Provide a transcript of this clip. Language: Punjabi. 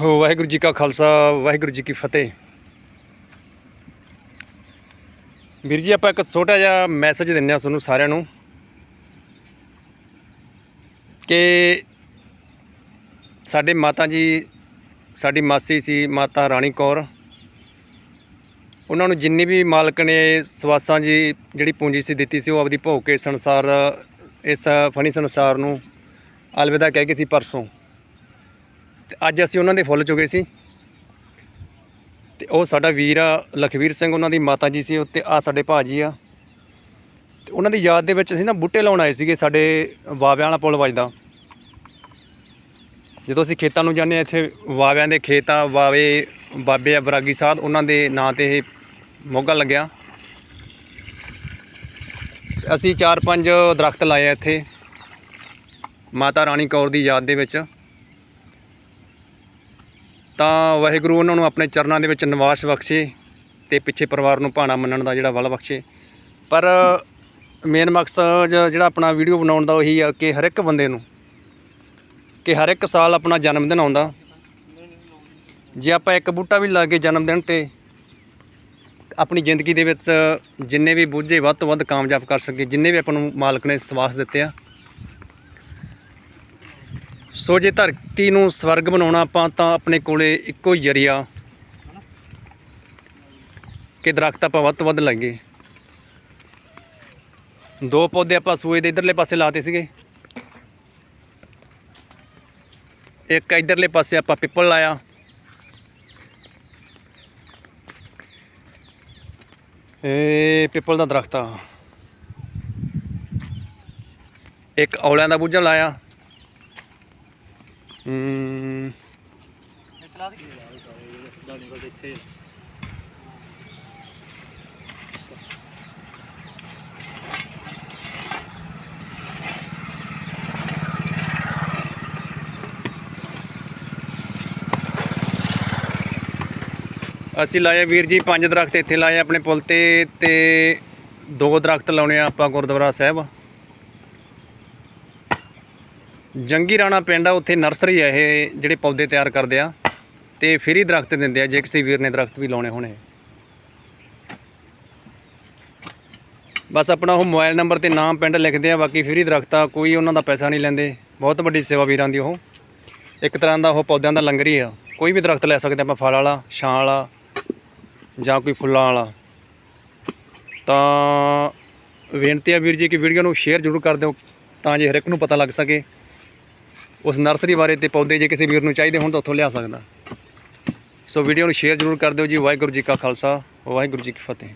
ਹੋ, ਵਾਹਿਗੁਰੂ ਜੀ ਕਾ ਖਾਲਸਾ, ਵਾਹਿਗੁਰੂ ਜੀ ਕੀ ਫਤਿਹ। ਵੀਰ ਜੀ, ਆਪਾਂ ਇੱਕ ਛੋਟਾ ਜਿਹਾ ਮੈਸੇਜ ਦਿੰਨੇ ਆ ਤੁਹਾਨੂੰ ਸਾਰਿਆਂ ਨੂੰ ਕਿ ਸਾਡੇ ਮਾਤਾ ਜੀ, ਸਾਡੀ ਮਾਸੀ ਸੀ, ਮਾਤਾ ਰਾਣੀ ਕੌਰ। ਉਹਨਾਂ ਨੂੰ ਜਿੰਨੀ ਵੀ ਮਾਲਕ ਨੇ ਸਵਾਸਾਂ ਜੀ, ਜਿਹੜੀ ਪੂੰਜੀ ਸੀ ਦਿੱਤੀ ਸੀ, ਉਹ ਆਪਦੀ ਭੋਗ ਕੇ ਸੰਸਾਰ, ਇਸ ਫਣੀ ਸੰਸਾਰ ਨੂੰ ਅਲਵਿਦਾ ਕਹਿ ਕੇ ਸੀ ਪਰਸੋਂ। ਤੇ ਅੱਜ ਅਸੀਂ ਉਹਨਾਂ ਦੇ ਫੁੱਲ ਚੁਗੇ ਸੀ। ਤੇ ਉਹ ਸਾਡਾ ਵੀਰ ਆ, ਲਖਵੀਰ ਸਿੰਘ ਉਹਨਾਂ ਦੀ ਮਾਤਾ ਜੀ ਸੀ ਉੱਤੇ ਆ ਸਾਡੇ ਭਾਜੀ ਆ। ਤੇ ਉਹਨਾਂ ਦੀ ਯਾਦ ਦੇ ਵਿੱਚ ਅਸੀਂ ਨਾ ਬੂਟੇ ਲਾਉਣ ਆਏ ਸੀਗੇ ਸਾਡੇ ਵਾਵਿਆਂ ਵਾਲਾ ਪੁਲ ਵੱਜਦਾ। ਜਦੋਂ ਅਸੀਂ ਖੇਤਾਂ ਨੂੰ ਜਾਂਦੇ ਹਾਂ, ਇੱਥੇ ਵਾਵਿਆਂ ਦੇ ਖੇਤ ਆ, ਵਾਵੇ, ਬਾਬੇ ਆ ਬਰਾਗੀ ਸਾਹਿਬ ਉਹਨਾਂ ਦੇ ਨਾਂ ਤੇ ਇਹ ਮੋਗਾ ਲੱਗਿਆ। ਅਸੀਂ ਚਾਰ ਪੰਜ ਦਰਖਤ ਲਾਏ ਇੱਥੇ। ਮਾਤਾ ਰਾਣੀ ਕੌਰ ਦੀ ਯਾਦ ਦੇ ਵਿੱਚ। ਤਾਂ ਵਾਹਿਗੁਰੂ ਉਹਨਾਂ ਨੂੰ ਆਪਣੇ ਚਰਨਾਂ ਦੇ ਵਿੱਚ ਨਿਵਾਸ ਬਖਸ਼ੇ ਤੇ ਪਿੱਛੇ ਪਰਿਵਾਰ ਨੂੰ ਭਾਣਾ ਮੰਨਣ ਦਾ ਜਿਹੜਾ ਵਲ ਬਖਸ਼ੇ। ਪਰ ਮੇਨ ਮਕਸਦ ਜਿਹੜਾ ਆਪਣਾ ਵੀਡੀਓ ਬਣਾਉਣ ਦਾ ਉਹੀ ਆ ਕਿ ਹਰ ਇੱਕ ਬੰਦੇ ਨੂੰ, ਕਿ ਹਰ ਇੱਕ ਸਾਲ ਆਪਣਾ ਜਨਮ ਦਿਨ ਆਉਂਦਾ। ਜੇ ਆਪਾਂ ਇੱਕ ਬੂਟਾ ਵੀ ਲਾ ਕੇ ਜਨਮ ਦਿਨ ਤੇ ਆਪਣੀ ਜ਼ਿੰਦਗੀ ਦੇ ਵਿੱਚ ਜਿੰਨੇ ਵੀ ਬੂਝੇ ਵੱਧ ਤੋਂ ਵੱਧ ਕਾਮਯਾਬ ਕਰ ਸਕੇ ਜਿੰਨੇ ਵੀ ਆਪਾਂ ਨੂੰ ਮਾਲਕ ਨੇ ਸਵਾਸ ਦਿੱਤੇ ਆ ਸੋ ਜੇ ਧਰਤੀ ਨੂੰ ਸਵਰਗ ਬਣਾਉਣਾ ਆਪਾਂ ਤਾਂ ਆਪਣੇ ਕੋਲੇ ਇੱਕੋ ਹੀ ਜਰੀਆ ਕਿ ਦਰਖਤ ਆਪਾਂ ਵੱਧ ਤੋਂ ਵੱਧ ਲਾਈਏ ਦੋ ਪੌਦੇ ਆਪਾਂ ਸੂਏ ਦੇ ਇਧਰਲੇ ਪਾਸੇ ਲਾਤੇ ਸੀਗੇ। ਇੱਕ ਇਧਰਲੇ ਪਾਸੇ ਆਪਾਂ ਪਿੱਪਲ ਲਾਇਆ। ਇਹ ਪਿੱਪਲ ਦਾ ਦਰਖਤ ਆ। ਇੱਕ ਔਲਿਆਂ ਦਾ ਬੂਝਾ ਲਾਇਆ। ਹਮ, ਅਸੀਂ ਲਾਏ ਵੀਰ ਜੀ ਪੰਜ ਦਰਖਤ ਇੱਥੇ ਲਾਏ ਆਪਣੇ ਪੁਲ ਤੇ ਤੇ ਦੋ ਦਰਖਤ ਲਾਉਣੇ ਆ ਆਪਾਂ ਗੁਰਦੁਆਰਾ ਸਾਹਿਬ। ਜੰਗੀ ਰਾਣਾ ਪਿੰਡ ਆ, ਉੱਥੇ ਨਰਸਰੀ ਆ ਇਹ, ਜਿਹੜੇ ਪੌਦੇ ਤਿਆਰ ਕਰਦੇ ਆ। ਤੇ ਫ੍ਰੀ ਦਰਖਤ ਦਿੰਦੇ ਆ, ਜੇ ਕਿਸੇ ਵੀਰ ਨੇ ਦਰਖਤ ਵੀ ਲਾਉਣੇ ਹੋਣੇ। ਬਸ ਆਪਣਾ ਉਹ ਮੋਬਾਈਲ ਨੰਬਰ ਤੇ ਨਾਮ ਪਿੰਡ ਲਿਖਦੇ ਆ, ਬਾਕੀ ਫਰੀ ਦਰਖਤ ਆ, ਕੋਈ ਉਹਨਾਂ ਦਾ ਪੈਸਾ ਨਹੀਂ ਲੈਂਦੇ। ਬਹੁਤ ਵੱਡੀ ਸੇਵਾ ਵੀਰਾਂ ਦੀ ਉਹ। ਇੱਕ ਤਰ੍ਹਾਂ ਦਾ ਉਹ ਪੌਦਿਆਂ ਦਾ ਲੰਗਰ ਹੀ ਆ। ਕੋਈ ਵੀ ਦਰਖਤ ਲੈ ਸਕਦੇ ਆਪਾਂ ਫਲ ਵਾਲਾ, ਛਾਂ ਵਾਲਾ, ਜਾਂ ਕੋਈ ਫੁੱਲਾਂ ਵਾਲਾ। ਤਾਂ ਬੇਨਤੀ ਆ ਵੀਰ ਜੀ ਕਿ ਵੀਡੀਓ ਨੂੰ ਸ਼ੇਅਰ ਜ਼ਰੂਰ ਕਰ ਦਿਓ, ਤਾਂ ਜੇ ਹਰ ਇੱਕ ਨੂੰ ਪਤਾ ਲੱਗ ਸਕੇ। ਉਸ ਨਰਸਰੀ ਬਾਰੇ ਤੇ ਪੌਦੇ ਜੇ ਕਿਸੇ ਵੀਰ ਨੂੰ ਚਾਹੀਦੇ ਹੋਣ ਤਾਂ ਉੱਥੋਂ ਲਿਆ ਸਕਦਾ। ਸੋ ਵੀਡੀਓ ਨੂੰ ਸ਼ੇਅਰ ਜ਼ਰੂਰ ਕਰ ਦਿਓ ਜੀ। ਵਾਹਿਗੁਰੂ ਜੀ ਕਾ ਖਾਲਸਾ, ਵਾਹਿਗੁਰੂ ਜੀ ਕੀ ਫਤਿਹ।